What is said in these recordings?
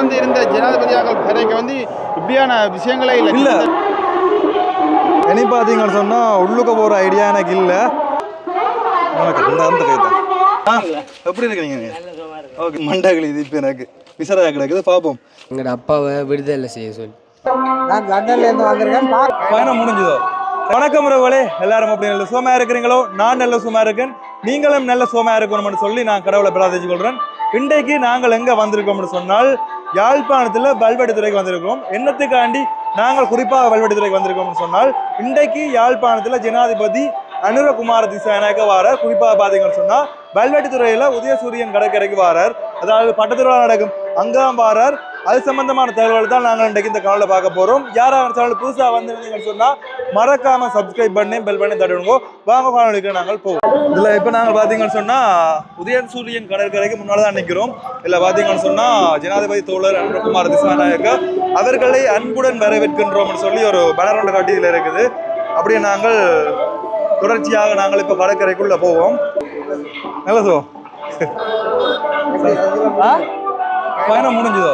வந்து இருந்த ஜனாதிபதியாக கதைக்கு வந்து இப்படியான விஷயங்களே இல்லை. இல்ல. இனி பார்த்தீங்கன்னு சொன்னால் உள்ளுக்க போகிற ஐடியா எனக்கு இல்லை. இந்த அந்த கை தான். ஆ எப்படி இருக்கீங்க ஓகே மண்டாக்கள் இது இப்போ எனக்கு. விசரா கிடக்குது பார்ப்போம் எங்களோட அப்பாவை விடுதலை செய்ய சொல்லி. நான் லண்டன்ல இருந்து வந்திருக்கேன். பயணம் முடிஞ்சதோ? வணக்கம் ரவலே எல்லாரும் அப்படி நல்ல சுகமா இருக்கிறீங்களோ? நான் நல்ல சுகமா இருக்கேன். நீங்களும் நல்ல சுகமா இருக்கணும்னு சொல்லி நான் கடவுளை பிரார்த்திச்சு கொள்றேன். இன்றைக்கு நாங்கள் எங்க வந்திருக்கோம்னு சொன்னால் யாழ்ப்பாணத்தில் பல்வெடித்துறைக்கு வந்திருக்கிறோம். என்னத்துக்காண்டி நாங்கள் குறிப்பாக பல்வெடித்துறைக்கு வந்திருக்கோம்னு சொன்னால் இன்றைக்கு யாழ்ப்பாணத்தில் ஜனாதிபதி அனுரகுமார திசாநாயக்க வாரர். குறிப்பாக பார்த்தீங்கன்னு சொன்னால் பல்வெட்டுத்துறையில் உதயசூரியன் கடற்கரைக்கு வாரார். அதாவது பட்டத்திருவிழா நடக்கும் அங்காம் வாரர். அது சம்பந்தமான தகவல்கள் தான் நாங்கள் இன்றைக்கு இந்த காலில் பார்க்க போகிறோம் யாராக இருந்தாலும் புதுசாக வந்திருந்தீங்கன்னு சொன்னால் மறக்காமல் சப்ஸ்கிரைப் பண்ணி பெல் பண்ணி தட்டுடுங்க வாங்க காணொலிக்கு நாங்கள் போவோம். இதில் இப்போ நாங்கள் பார்த்தீங்கன்னு சொன்னால் உதயன் சூரியன் கடற்கரைக்கு முன்னால் தான் நிற்கிறோம் இதில் பார்த்தீங்கன்னு சொன்னால் ஜனாதிபதி தோழர் அன்புகுமார் திசாநாயக்க அவர்களை அன்புடன் வரவேற்கின்றோம்னு சொல்லி ஒரு பேனர் ஒன்று காட்டி இருக்குது. அப்படியே நாங்கள் தொடர்ச்சியாக நாங்கள் இப்போ கடற்கரைக்குள்ளே போவோம். நல்லதோ சோ. பயணம் முடிஞ்சுதோ?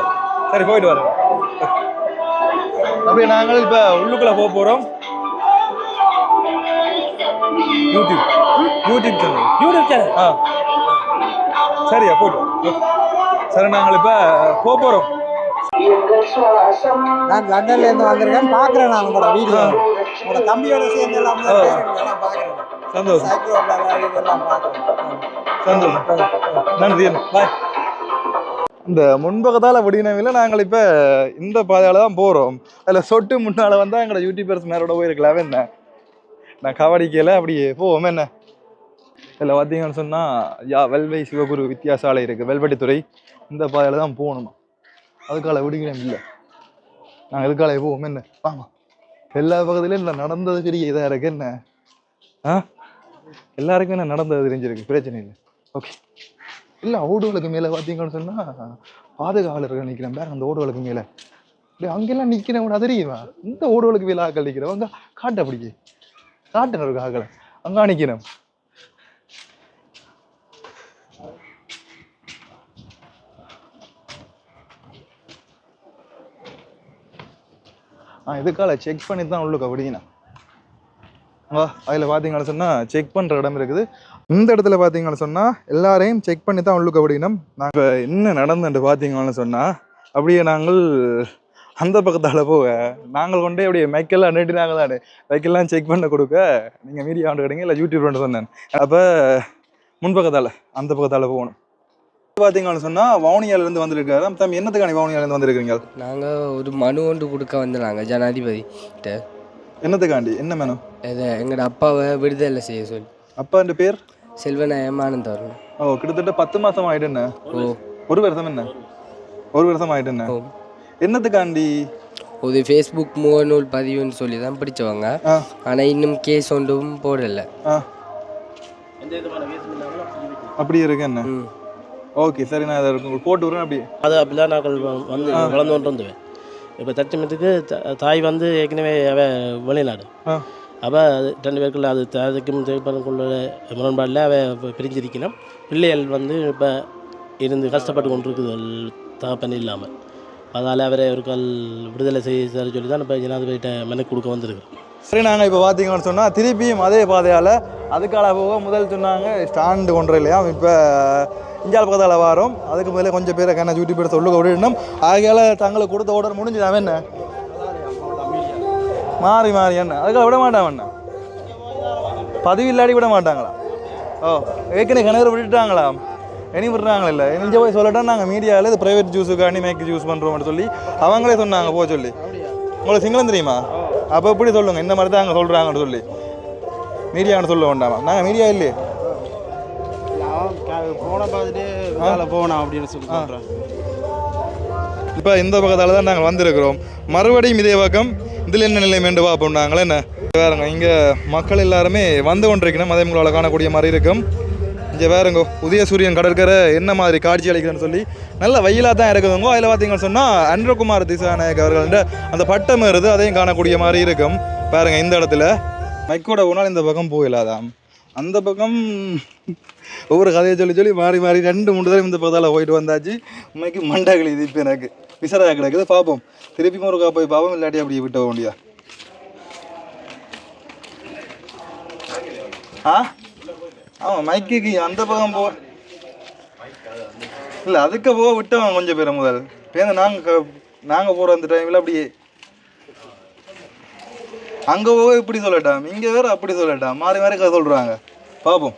சரி போயிட்டு வரோம். அப்படியே நாங்கள் இப்ப உள்ளுக்குள்ள போக போறோம். YouTube YouTube channel YouTube channel ஆ. சரியா போயிட்டு. சரி நாங்கள் இப்ப போக போறோம். நான் லண்டன்ல இருந்து வந்திருக்கேன். பாக்குறேன் நான் உங்களோட வீடியோ உங்களோட தம்பியோட சேர்ந்து எல்லாம் பாக்குறேன் சந்தோஷம். சந்தோஷம். நன்றி பாய் இந்த முன்பகத்தால் விடினவில்லை நாங்கள் இப்போ இந்த பாதையால் தான் போகிறோம் அதில் சொட்டு முன்னால் வந்தால் எங்களோட யூடியூபர்ஸ் மேலோட போயிருக்கலாவே என்ன? நான் கவனிக்கல அப்படியே போவோம். என்ன? இதில் பார்த்தீங்கன்னு சொன்னால் யா வெல்வை சிவகுரு வித்தியாசாலை இருக்குது வெல்வெட்டித்துறை. இந்த பாதையில் தான் போகணுமா? அதுக்கால விடுகிறேன் இல்லை. நாங்கள் எதுக்கால போவோம்? என்ன? வாங்க எல்லா பக்கத்துலையும் இல்லை நடந்தது பெரிய இதாக இருக்குது என்ன? ஆ? எல்லாருக்கும் என்ன நடந்தது தெரிஞ்சிருக்கு? பிரச்சனை இல்லை. ஓகே. இல்லை ஓடுகளுக்கு மேலே பார்த்தீங்கன்னு சொன்னால் பாதுகாவலர்கள் நிற்கிறேன் பேர் அந்த ஓடுகளுக்கு மேலே. இல்லை அங்கெல்லாம் நிற்கிறேன் கூட இந்த ஓடுகளுக்கு மேலே ஆக்கள் நிற்கிறவங்க காட்டை பிடிக்கி. காட்டுன இருக்கு ஆக்களை அங்கே நிற்கிறேன் ஆ இதுக்கால செக் பண்ணி தான் உள்ளுக்கு அப்படின்னா. வா அதில் பார்த்தீங்கன்னு சொன்னால் செக் பண்ணுற இடம் இருக்குது. இந்த இடத்துல பார்த்தீங்கன்னு சொன்னால் எல்லாரையும் செக் பண்ணி தான் உள்ளுக்கு அப்படின்னும் நாங்கள் என்ன நடந்துட்டு பார்த்தீங்கன்னு சொன்னால் அப்படியே நாங்கள் அந்த பக்கத்தால் போக நாங்கள் கொண்டே அப்படியே மைக்கெல்லாம் நீட்டினாங்க தானே மைக்கெல்லாம் செக் பண்ண கொடுக்க நீங்கள் மீடியா ஆண்டு கிடைங்க இல்லை யூடியூப் வந்து சொன்னேன் அப்போ முன்பக்கத்தால் அந்த பக்கத்தால் போகணும். பார்த்தீங்கன்னு சொன்னால் வவுனியாலேருந்து வந்திருக்காரு. தம்பி என்னத்துக்கான வவுனியாலேருந்து வந்திருக்கிறீங்க? நாங்கள் ஒரு மனு ஒன்று கொடுக்க வந்தாங்க ஜனாதிபதி என்னத்துக்காண்டி? என்ன மேனம் இதை எங்களோட அப்பாவை விடுதலை செய்ய சொல்லி. அப்பான்ற பேர்? ஆனந்தவரன் ஓ கிட்டத்தட்ட பத்து மாதம் ஆயிடுன்னு ஓ. ஒரு வருஷம் என்ன? ஒரு வருஷம் ஆயிட்டுன்னு ஓ. என்னத்துக்காண்டி? ஒரு ஃபேஸ்புக் முகநூல் பதிவுன்னு சொல்லி தான் பிடிச்சவங்க. ஆ. ஆனால் இன்னும் கேஸ் ஒன்றும் போடலை. ஆ. அப்படி இருக்கு என்ன? ம். ஓகே சரி நான் அதை உங்களுக்கு போட்டு விடுறேன் அப்படி அது அப்படிதான் நாங்கள் வ- வந்து வளர்ந்து கொண்டு வந்துவேன் இப்போ தச்சமத்துக்கு தாய் வந்து ஏற்கனவே அவ வெளிநாடு. ஆ. அப்போ ரெண்டு பேருக்குள்ள அது த- அதுக்கும் தேவைப்படக்குள்ள முரண்பாடில் அவள் பிரிஞ்சிருக்கணும். பிள்ளைகள் வந்து இப்போ இருந்து கஷ்டப்பட்டு கொண்டு தகப்பன் இல்லாமல். அதனால் அவரை ஒரு கால் விடுதலை செய்ய சொல்லி தான் இப்போ ஜனாதிபதியிட்ட மெனக்கு கொடுக்க வந்திருக்கிறோம். சரி நாங்கள் இப்போ பார்த்தீங்கன்னு சொன்னால் திருப்பியும் அதே பாதையால் அதுக்கால போக முதல் சொன்னாங்க ஸ்டாண்டு கொண்டு இல்லையா? இப்போ இஞ்சால் பக்கத்தால் வாரோம். அதுக்கு மேலே கொஞ்சம் பேரை கண்ண ஜூட்டி எடுத்து சொல்லுங்க விடணும். ஆகையால் தங்களுக்கு கொடுத்த ஓடர் முடிஞ்சது? அவன் என்ன? மாறி மாறி என்ன? அதுக்காக விட மாட்டான் என்ன? பதிவு இல்லாடி விட மாட்டாங்களா? ஓ ஏற்கனவே கிணறு விட்டுட்டாங்களா? இனி விடுறாங்களா இல்லை? இங்கே போய் சொல்லட்டா நாங்கள் மீடியாவில் இது ப்ரைவேட் ஜூஸுக்காண்டி மேய்க்கு ஜூஸ் பண்ணுறோம்னு சொல்லி அவங்களே சொன்னாங்க போக சொல்லி. உங்களுக்கு சிங்களம் தெரியுமா? அப்போ எப்படி சொல்லுங்க? இந்த மாதிரி தான் அங்கே சொல்கிறாங்கன்னு சொல்லி. மீடியான்னு சொல்ல வேண்டாமா? நாங்கள் மீடியா இல்லையே. போன பார்த்துட்டு போகணும் அப்படின்னு சொல்லி இப்போ இந்த பக்கத்தால் தான் நாங்கள் வந்திருக்கிறோம். மறுபடியும் இதே பக்கம் இதில் என்ன நிலை வேண்டுவா பார்ப்போம் என்ன? வேறுங்க இங்கே மக்கள் எல்லாருமே வந்து கொண்டிருக்கணும். அதே உங்களால் காணக்கூடிய மாதிரி இருக்கும். இங்கே வேறுங்க உதயசூரியன் கடற்கரை என்ன மாதிரி காட்சி அளிக்கிறேன்னு சொல்லி நல்ல வெயிலாக தான் இருக்குதுங்க. அதில் பார்த்தீங்கன்னு சொன்னால் அன்றகுமார் திசாநாயக் அவர்கள்ட்ட அந்த பட்டம் வருது அதையும் காணக்கூடிய மாதிரி இருக்கும். பாருங்க இந்த இடத்துல. மைக்கோட போனால் இந்த பக்கம் போயிடலாதாம் அந்த பக்கம் ஒவ்வொரு கதையை சொல்லி சொல்லி மாறி மாறி ரெண்டு மூணு தடவை இந்த பக்கத்தால் போயிட்டு வந்தாச்சு. உண்மைக்கு மண்டை கழிது இப்போ எனக்கு. விசாரா கிடக்குது பார்ப்போம் திருப்பி முருகா போய் பார்ப்போம் இல்லாட்டி அப்படியே விட்ட வேண்டியா ஆ? ஆமாம் மைக்குக்கு அந்த பக்கம் போ. இல்லை அதுக்கு போக விட்டவன் கொஞ்சம் பேர் முதல். பேருந்து நாங்கள் நாங்கள் போகிற அந்த டைமில் அப்படியே. அங்கே போக இப்படி சொல்லட்டாம். இங்கே வேற அப்படி சொல்லட்டாம். மாறி மாறி கதை சொல்கிறாங்க பார்ப்போம்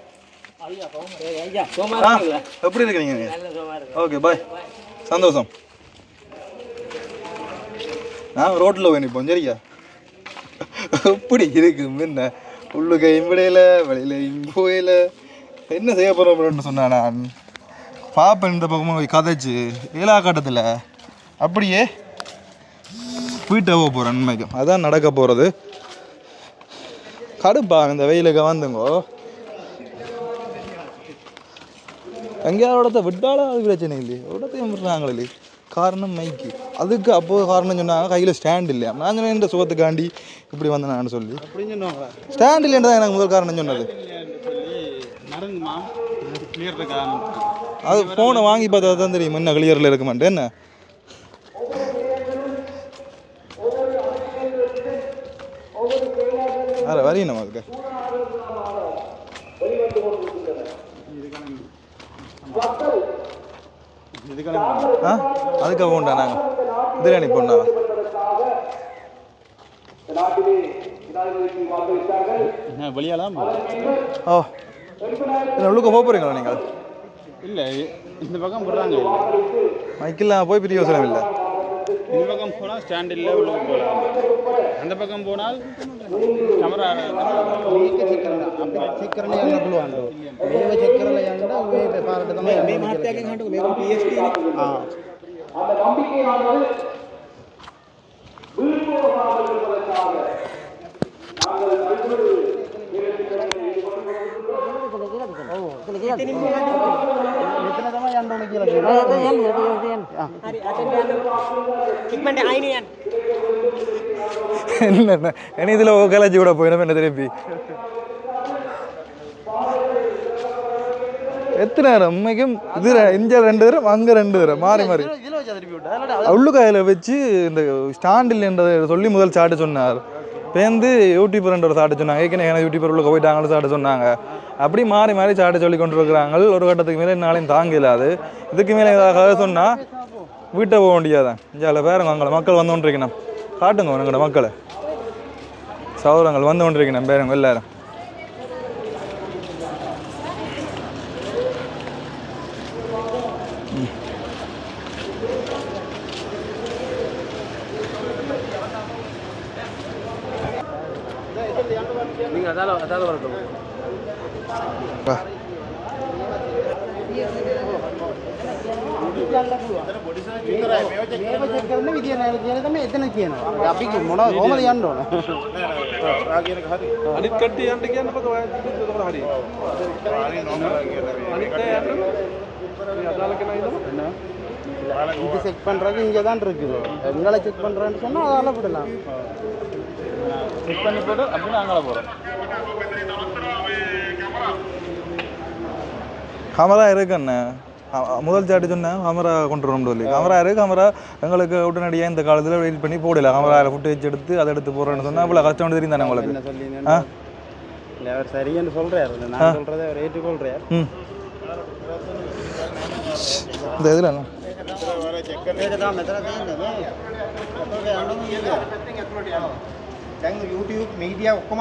எப்படி இருக்கிறீங்க நீங்கள் ஓகே பாய். சந்தோஷம். நான் ரோட்டில் போய் நிற்போம் சரியா? எப்படி இருக்கு முன்ன உள்ளுக்க இம்படையில் வெளியில் இம்போயில என்ன செய்ய போகிறோம்னு சொன்னேன் நான்? பாப்பேன் இந்த பக்கமும் போய் கதைச்சு ஏலா காட்டத்தில் அப்படியே வீட்டை போக போகிறேன் உண்மைக்கும் அதான் நடக்க போகிறது கடுப்பா இந்த வெயிலுக்கு வந்துங்கோ. எங்கேயாவது இடத்த விட்டாலும் அது பிரச்சனை இல்லையே. இடத்தையும் விடுறாங்களே காரணம் மைக்கு அதுக்கு அப்போ காரணம் சொன்னாங்க கையில் ஸ்டாண்ட் இல்லையா நான் சொன்னேன் இந்த சுகத்துக்காண்டி இப்படி வந்தேன் நான் சொல்லி ஸ்டாண்ட் இல்லைன்றதான் எனக்கு முதல் காரணம் சொன்னது அது ஃபோனை வாங்கி பார்த்தா தான் தெரியும் என்ன கிளியரில் இருக்க மாட்டேன் என்ன வேறு வரையும் நமக்கு ஆ? அதுக்காக உண்டா நாங்கள் இதில் அனுப்பிண்டா என்ன வெளியாலாம்? ஓ. உள்ளுக்க போக போகிறீங்களா நீங்கள் இல்லை இந்த பக்கம் போடுறாங்க மைக்கெல்லாம் போய் பெரிய யோசனை இல்லை. இந்த பக்கம் போனால் ஸ்டாண்ட் இல்லை உள்ள போகலாம். அந்த பக்கம் போனால் கேமரா என்ன என்ன என்ன இதில் கலாச்சி கூட போயிடும் என்ன திருப்பி எத்தனை நேரம் உண்மைக்கும் இது இங்க ரெண்டு தரம் அங்கே ரெண்டு தரம் மாறி மாறி உள்ளுக்காயில் வச்சு இந்த ஸ்டாண்ட் இல்லைன்றதை சொல்லி முதல் சாட்ட சொன்னார் பேருந்து யூடியூபர் ஒரு சாட்ட சொன்னாங்க ஏற்கனவே யூடியூபர் உள்ள போயிட்டாங்கன்னு சாட்ட சொன்னாங்க அப்படி மாறி மாறி சாட்டை சொல்லி கொண்டிருக்கிறாங்க ஒரு கட்டத்துக்கு மேலே என்னாலையும் தாங்கல அது இதுக்கு மேலே ஏதாவது சொன்னால் வீட்டை போக வேண்டியதான் இங்கே பேருங்க அங்கே மக்கள் வந்து கொண்டிருக்கணும். காட்டுங்க உங்களோட மக்களை. சௌரங்கள் வந்து கொண்டிருக்கணும் பேருங்க எல்லாரும். நீங்கள் அதால் அதால் வரட்டும். வா. இது செக் பண்றது இங்கே தான் இருக்குது எங்களை செக் பண்றேன்னு சொன்னா அதால விடலாம் செக் பண்ணி போட்டு அப்படி நாங்களே போகிறோம் கேமரா இருக்கு அண்ணே. அ- அ- முதல் சாட்டு சொன்னேன் கேமரா கொண்டு வரணும் சொல்லி கேமரா இருக்கு கேமரா எங்களுக்கு உடனடியாக இந்த காலத்தில் வெயிட் பண்ணி போடல. கேமராவில் ஃபுட்டேஜ் எடுத்து அதை எடுத்து போடுறேன்னு சொன்னால் இவ்வளோ கஷ்டம் தெரியும் தானே உங்களுக்கு? என்ன சொல்லி ஆ? இல்லை அவர் சரின்னு சொல்றாரு. நான் சொல்றதை அவர் ஏற்றுக்கொள்றார். ம். இந்த இதில் என்ன? දැන් YouTube මීඩියා ඔක්කොම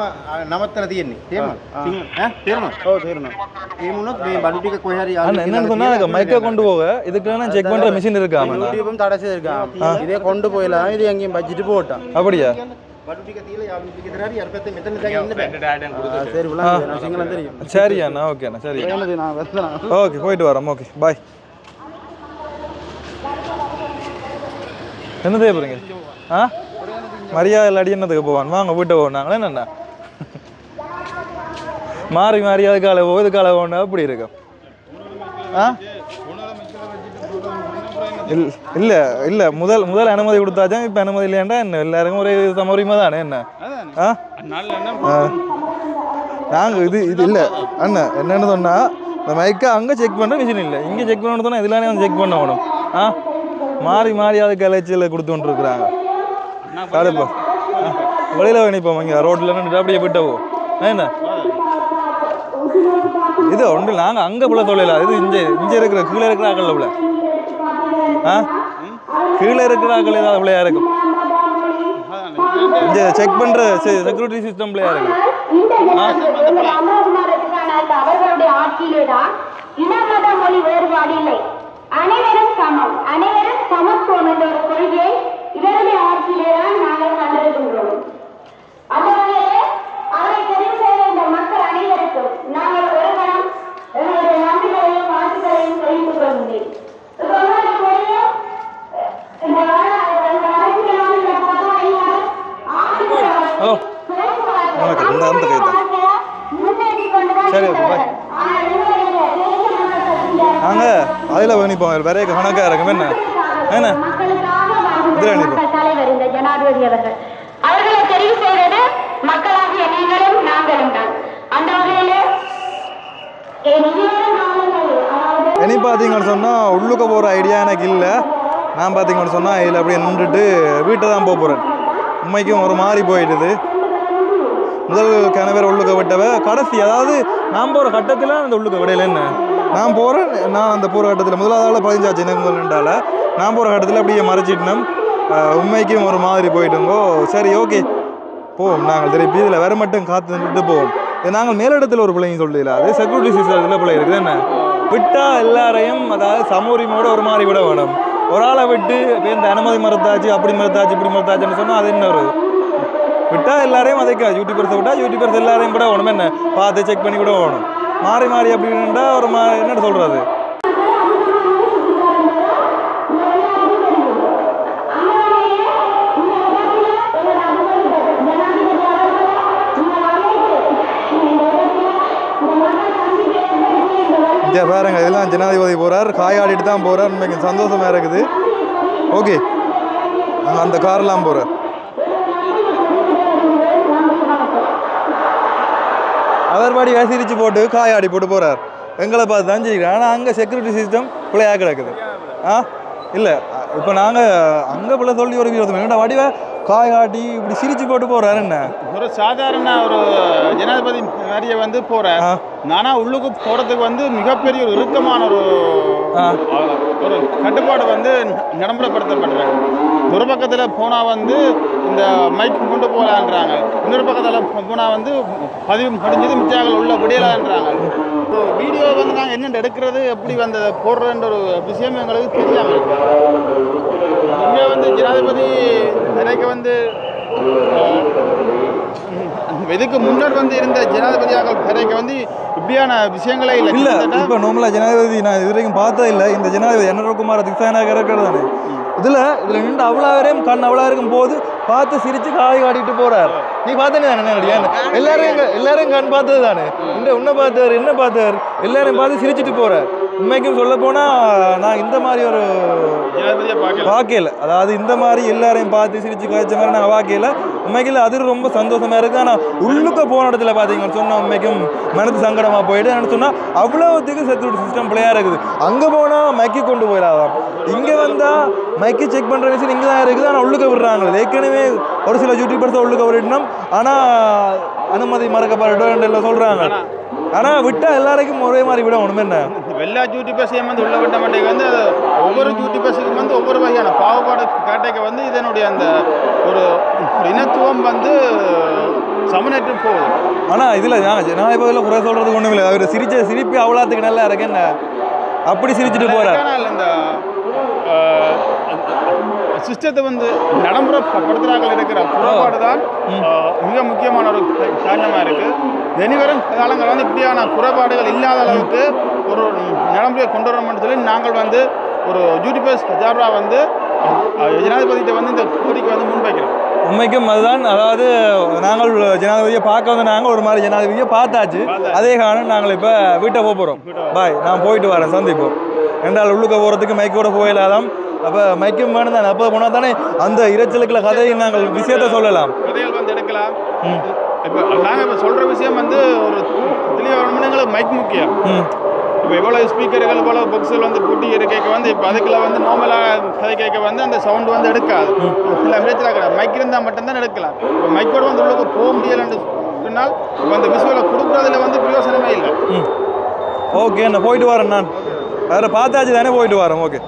නවත්තලා තියෙන්නේ. තේරුණාද? ඈ තේරුණාද? ஓ சரிண்ணா ඒ වුණොත් මේ බඩු ටික කොහේ හරි அண்ணா என்னன்னு சொன்னா மைக்கை கொண்டு போக இதுக்கு செக் பண்ணுற மிஷின் இருக்கா அண்ணா யூடியூபும் தடை செய்திருக்கான் இதே கொண்டு போயிடலாம் இது எங்கேயும் பட்ஜெட் போட்டான் அப்படியா බඩු ටික තියලා යාළුවෝ ගෙදර හරි අර පැත්තේ මෙතන දැන් ඉන්න බෑ. ஆ, சரி விளாண்டு நான் சிங்களம் தெரியும் சரி அண்ணா ஓகே அண்ணா சரி என்னது நான் வெத்தலாம் ஓகே போயிட்டு வரோம் ஓகே பாய் என்ன செய்ய போறீங்க ஆ மரியாதை இல்லாடி என்னதுக்கு போவான்? வாங்க வீட்டை போனாங்களே என்னண்ணா? மாறி மாறி அதுக்கால போ இதுக்கால போனா அப்படி இருக்கும்? ஆ? இல் இல்ல இல்ல. முதல் முதல் அனுமதி கொடுத்தாச்சும் இப்ப அனுமதி இல்லையாண்டா? என்ன எல்லாருக்கும் ஒரே சம தானே? என்ன? ஆ? நாங்கள் இது இது இல்லை. அண்ணா என்னன்னு சொன்னால் இந்த மைக்கை அங்கே செக் பண்ணுற மிஷின் இல்லை. இங்கே செக் பண்ணணும் சொன்னால் இதெல்லாம் வந்து செக் பண்ண வேணும். ஆ? மாறி மாறி அதுக்கு அலைச்சல கொடுத்து கொண்டு இருக்கிறாங்க கடுப்பு வெளியில நிற்போம் இங்கே ரோட்டில் நின்று அப்படியே விட்டவோ என்ன? இது ஒன்று நாங்கள் அங்கே புள்ள தொழில? இது இங்கே இங்கே இருக்கிற கீழே இருக்கிற ஆக்கள் உள்ள ஆ? கீழே இருக்கிற ஆக்கள் ஏதாவது பிள்ளையா இருக்கும்? இங்கே செக் பண்ணுற செக்யூரிட்டி சிஸ்டம் பிள்ளையா இருக்கும். அவர்களுடைய ஆட்சியிலே தான் இன மத மொழி வேறுபாடு இல்லை அனைவரும் சமத்துவம் என்ற ஒரு கொள்கையை இவருடைய ஆட்சியிலே தான் நாங்கள் கண்டிருக்கின்றோம் அந்த வகையிலே அவரை தெரிவு செய்த இந்த மக்கள் அனைவருக்கும் நாங்கள் ஒரு கணம் எங்களுடைய நன்றிகளையும் வாழ்த்துக்களையும் தெரிவித்துக் கொள்கின்றேன் இப்ப உங்களுக்கு தெரியும், இந்த வர- இந்த அரசியலான இந்த பதவி எல்லாரும் ஓ வணக்கம். இந்த அந்த கை தான். சரி, bye. நாங்கள் அதில் நிற்போம் வேற கணக்காக இருக்கும் என்ன? என்ன? இதுல தலைவர் இந்த ஜனாதிபதி அவர்கள். அவர்களை தெரிவு செய்வது மக்களாகிய நீங்களும் நாங்களும் தான். அந்த வகையிலே இனி பார்த்தீங்கன்னு சொன்னால் உள்ளுக்க போகிற ஐடியா எனக்கு இல்லை. நான் பார்த்தீங்கன்னு சொன்னால் இதில் அப்படியே நின்றுட்டு வீட்டை தான் போக போகிறேன் உண்மைக்கும் ஒரு மாதிரி போயிடுது. முதல் கணவர் உள்ளுக்க விட்டவ கடைசி அதாவது நான் போகிற கட்டத்தில் அந்த உள்ளுக்க விடையில என்ன? நான் போகிறேன் நான் அந்த போகிற கட்டத்தில் முதலாவது பதிஞ்சாச்சு எனக்கு முதல் நான் போகிற கட்டத்தில் அப்படியே மறைச்சிட்டோம் உண்மைக்கும் ஒரு மாதிரி போயிட்டுங்கோ. சரி ஓகே. போவோம் நாங்கள் திருப்பி. இதில் வேறு மட்டும் காத்து நின்றுட்டு போவோம். நாங்கள் மேலிடத்தில் ஒரு பிள்ளைங்க சொல்லல அது செக்யூரிட்டி சிஸ்டத்தில் பிள்ளை இருக்குது என்ன? விட்டால் எல்லாரையும் அதாவது சமூரிமோடு ஒரு மாதிரி விட வேணும். ஒரு ஆளை விட்டு இந்த அனுமதி மறுத்தாச்சு அப்படி மறுத்தாச்சு இப்படி மறுத்தாச்சுன்னு சொன்னால் அது என்ன ஒரு? விட்டால் எல்லாரையும் அதைக்கா யூடியூபர்ஸை விட்டால் யூடியூபர்ஸ் எல்லாரையும் கூட வேணும். என்ன? பார்த்து செக் பண்ணி கூட வேணும். மாறி மாறி அப்படின்னுட்டா ஒரு மா என்ன சொல்கிறது இங்கே பாருங்க இதெல்லாம் ஜனாதிபதி போகிறார் காயாடிட்டு தான் போகிறார் இன்னைக்கு சந்தோஷமாக இருக்குது. ஓகே. அந்த கார்லாம் போகிறார் அவர் பாடி சிரிச்சு போட்டு காயாடி போட்டு போகிறார் எங்களை பார்த்து தான் ஜெயிக்கிறேன் ஆனால் அங்கே செக்யூரிட்டி சிஸ்டம் பிள்ளையாக கிடக்குது. ஆ? இல்லை இப்போ நாங்கள் அங்கே பிள்ளை சொல்லி ஒரு விரோதம் என்னடா வடிவ? காய் காட்டி இப்படி சிரிச்சு போட்டு போகிறாரு என்ன? ஒரு சாதாரண ஒரு ஜனாதிபதி மாதிரியே வந்து போறேன் ஆ. நானா உள்ளுக்கு போறதுக்கு வந்து மிகப்பெரிய ஒரு இறுக்கமான ஒரு. ஒரு கட்டுப்பாடு வந்து நடைமுறைப்படுத்தப்படுறேன் ஒரு பக்கத்தில் போனால் வந்து இந்த மைக் கொண்டு போகலான்றாங்க இன்னொரு பக்கத்தில் போனால் வந்து பதிவு முடிஞ்சது மிச்சாக்கள் உள்ள விடையலான்றாங்க இப்போ வீடியோ வந்து நாங்கள் என்னென்ன எடுக்கிறது எப்படி வந்து போடுறன்ற ஒரு விஷயம் எங்களுக்கு தெரியாமல் இருக்கு. இங்கே வந்து ஜனாதிபதி நிறைய வந்து இதுக்கு முன்னர் வந்து இருந்த ஜனாதிபதியாக நிறைய வந்து இப்படியான விஷயங்களே இல்லை. இல்ல இப்ப நார்மலா ஜனாதிபதி நான் இது வரைக்கும் பார்த்தது இல்ல. இந்த ஜனாதிபதி என்ஆர் திசானாக இருக்கிறது இதுல இதுல நின்று அவ்வளோ வரையும் கண் அவ்வளோ இருக்கும் போது பார்த்து சிரிச்சு காய் காட்டிட்டு போறார். நீ பார்த்தனே தானே எல்லாரும் எல்லாரும் கண் பார்த்தது தானே. இந்த உன்னை பார்த்தார் என்ன பார்த்தார் எல்லாரும் பார்த்து சிரிச்சிட்டு போறார். உண்மைக்கும் சொல்ல போனா நான் இந்த மாதிரி ஒரு பார்க்கல. வாக்கையில் அதாவது இந்த மாதிரி எல்லாரையும் பார்த்து சிரிச்சு காய்ச்ச மாதிரி நான் வாக்கையில் உண்மைக்கில் அது ரொம்ப சந்தோஷமா இருக்கு. ஆனால் உள்ளுக்க போன இடத்துல பார்த்தீங்கன்னு சொன்னால் உண்மைக்கும் மனது சங்கடமாக போயிட்டு என்ன சொன்னால் அவ்வளோத்துக்கு செக்யூரிட்டி சிஸ்டம் பிள்ளையா இருக்குது. அங்கே போனால் மைக்கி கொண்டு போயிடாதாம். இங்கே வந்தால் மைக்கி செக் பண்ணுற விஷயம் இங்கே தான் இருக்குது. ஆனால் உள்ளுக்க விடுறாங்க ஏற்கனவே ஒரு சில யூடியூபர்ஸை உள்ளுக்க விடணும். ஆனால் அனுமதி மறக்கப்பட்டு சொல்கிறாங்க ஆனால் விட்டால் எல்லாருக்கும் ஒரே மாதிரி விட ஒன்றுமே என்ன? எல்லா டியூட்டி பஸ்ஸையும் வந்து உள்ள விட்ட மாட்டேங்க வந்து ஒவ்வொரு டியூட்டி பஸ்ஸுக்கும் வந்து ஒவ்வொரு வகையான பாகுபாடு காட்டைக்கு வந்து இதனுடைய அந்த ஒரு இனத்துவம் வந்து சமநேற்று போகுது. ஆனால் இதில் நான் ஜனாதிபதியில் குறை சொல்கிறதுக்கு ஒன்றும் இல்லை. அவர் சிரிச்ச சிரிப்பு அவ்வளோத்துக்கு நல்லா இருக்கு என்ன அப்படி சிரிச்சிட்டு போகிறார் இந்த சிஸ்டத்தை வந்து நடைமுறைப்படுத்துகிறார்கள் இருக்கிற குறைபாடு தான் மிக முக்கியமான ஒரு காரணமாக இருக்குது இனிவரும் காலங்கள் வந்து இப்படியான குறைபாடுகள் இல்லாத அளவுக்கு ஒரு நடைமுறையை கொண்டு வரணும்னு சொல்லி நாங்கள் வந்து ஒரு யூடியூபர்ஸ் ஹஜாரா வந்து ஜனாதிபதிகிட்ட வந்து இந்த கோரிக்கை வந்து முன்வைக்கிறோம். உண்மைக்கும் அதுதான். அதாவது நாங்கள் ஜனாதிபதியை பார்க்க வந்து நாங்கள் ஒரு மாதிரி ஜனாதிபதியை பார்த்தாச்சு. அதே காரணம் நாங்கள் இப்போ வீட்டை போக போகிறோம் பாய் நான் போயிட்டு வரேன். சந்திப்போம். ரெண்டாள் உள்ளுக்க போகிறதுக்கு மைக்கோட போயிடலாம் அப்போ மைக்கும் வேணும் தானே? அப்போ போனால் தானே அந்த இரைச்சலுக்குள்ள கதையை நாங்கள் விஷயத்தை சொல்லலாம். கதைகள் வந்து எடுக்கலாம். இப்போ நாங்கள் இப்போ சொல்கிற விஷயம் வந்து ஒரு தெளிவாக எங்களுக்கு மைக் முக்கியம். இப்போ எவ்வளோ ஸ்பீக்கர்கள் இவ்வளோ புக்ஸில் வந்து பூட்டி இருக்க வந்து இப்போ அதுக்குள்ள வந்து நார்மலாக கதை கேட்க வந்து அந்த சவுண்ட் வந்து எடுக்காது. சில கிடையாது மைக் இருந்தால் மட்டும்தான் எடுக்கலாம். இப்போ மைக்கோட வந்து உள்ளுக்கு போக முடியலைன்னு சொன்னால் இப்போ அந்த விஷுவலை கொடுக்குறதுல வந்து பிரயோசனமே இல்லை. ஓகே நான் போயிட்டு வரேன் நான். வேறு பார்த்தாச்சு தானே போயிட்டு வரேன். ஓகே.